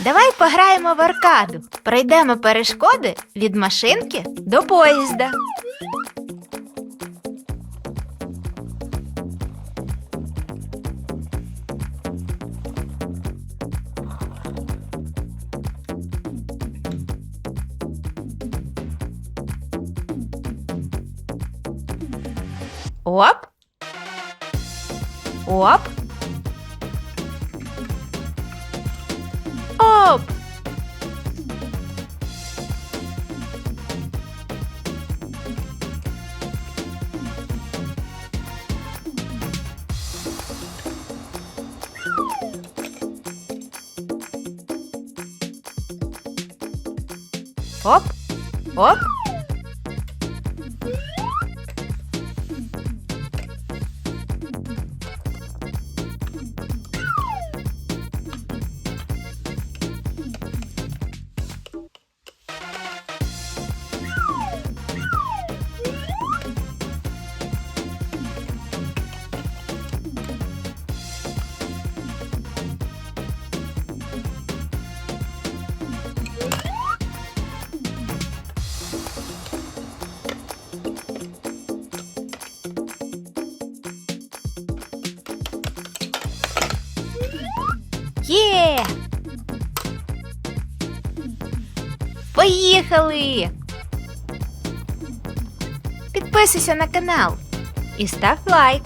Давай пограємо в аркаду. Пройдемо перешкоди від машинки до поїзда. Оп. Оп. Оп. Оп. Є! Поїхали! Підписуйся на канал і став лайк.